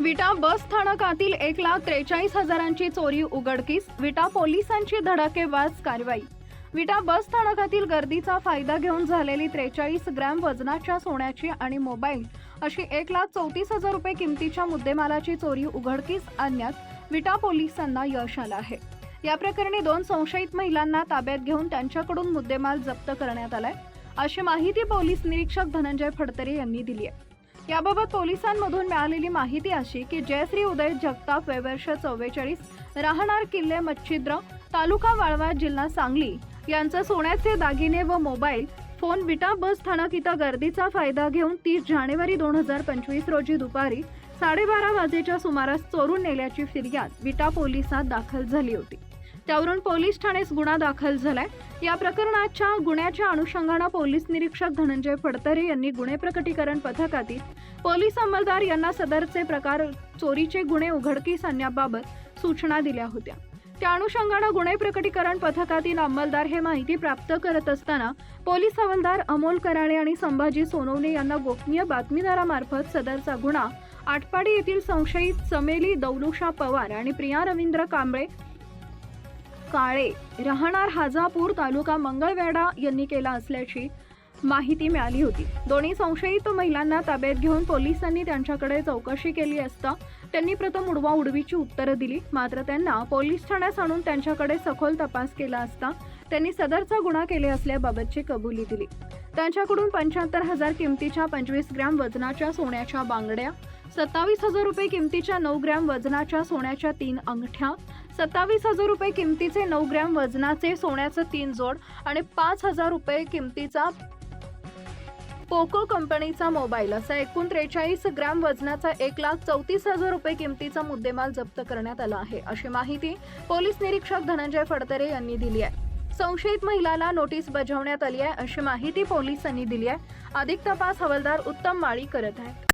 विटा बस स्थानकातील एक लाख त्रेचाळीस हजारांची चोरी उघडकीस विटा पोलिसांची धडाकेबाज कारवाई. विटा बस स्थानकातील गर्दीचा फायदा घेऊन झालेली त्रेचाळीस ग्रॅम वजनाच्या सोन्याची आणि मोबाईल अशी एक लाख चौतीस हजार रुपये किमतीच्या मुद्देमालाची चोरी उघडकीस आणण्यात विटा पोलिसांना यश आलं आहे. या प्रकरणी दोन संशयित महिलांना ताब्यात घेऊन त्यांच्याकडून मुद्देमाल जप्त करण्यात आलाय. अशी माहिती पोलीस निरीक्षक धनंजय फडतरे यांनी दिली आहे. याबाबत पोलिसांमधून मिळालेली माहिती अशी की जयश्री उदय जगताप वयवर्ष चव्वेचाळीस राहणार किल्ले मच्छिद्र तालुका वाळवा जिल्हा सांगली. यांचा सोन्याचे दागिने व मोबाईल फोन विटा बस स्थानक इथं गर्दीचा फायदा घेऊन तीस जानेवारी दोन हजार पंचवीस रोजी दुपारी साडेबारा वाजेच्या सुमारास चोरून नेल्याची फिर्याद विटा पोलिसात दाखल झाली होती. त्यावरून पोलीस ठाण्यास गुन्हा दाखल झालाय. या प्रकरणाच्या गुन्ह्याच्या अनुषंगानं पोलीस निरीक्षक धनंजय फडतरे यांनी गुन्हे प्रकटीकरण पथकातील पोलीस अंमलदार यांना सदरचे प्रकार चोरीचे गुन्हे उघडकीस आणण्याबाबत सूचना दिल्या होत्या. त्या अनुषंगानं गुन्हे प्रकटीकरण पथकातील अंमलदार हे माहिती प्राप्त करत असताना पोलीस हवालदार अमोल कराळे आणि संभाजी सोनवणे यांना गोपनीय बातमीदारामार्फत सदरचा गुन्हा आटपाडी येथील संशयित समेली दौलुषा पवार आणि प्रिया रवींद्र कांबळे काळे राहणार हाजापूर तालुका मंगळवेढा यांनी केला असल्याची माहिती मिळाली होती. दोन्ही संशयित महिलांना ताब्यात घेऊन पोलिसांनी त्यांच्याकडे चौकशी केली असता त्यांनी प्रथम उडवा उडवीची उत्तरं दिली. मात्र त्यांना पोलीस ठाण्यात आणून त्यांच्याकडे सखोल तपास केला असता त्यांनी सदरचा गुन्हा केले असल्याबाबतची कबुली दिली. त्यांच्याकडून पंच्याहत्तर हजार किमतीच्या पंचवीस ग्रॅम वजनाच्या सोन्याच्या बांगड्या सत्तावीस हजार रुपये किमतीच्या नऊ ग्रॅम वजनाच्या सोन्याच्या तीन अंगठ्या सत्तावीस हजार रुपये किमतीचे नऊ ग्रॅम वजनाचे सोन्याचं तीन जोड आणि पाच हजार रुपये किमतीचा पोको कंपनीचा मोबाईल. असा एकूण त्रेचाळीस ग्रॅम वजनाचा एक लाख चौतीस हजार रुपये किमतीचा मुद्देमाल जप्त करण्यात आला आहे. अशी माहिती पोलीस निरीक्षक धनंजय फडतरे यांनी दिली आहे. संशयित महिलाला नोटीस बजावण्यात आली आहे अशी माहिती पोलिसांनी दिली आहे. अधिक तपास हवालदार उत्तम माळी करत आहेत.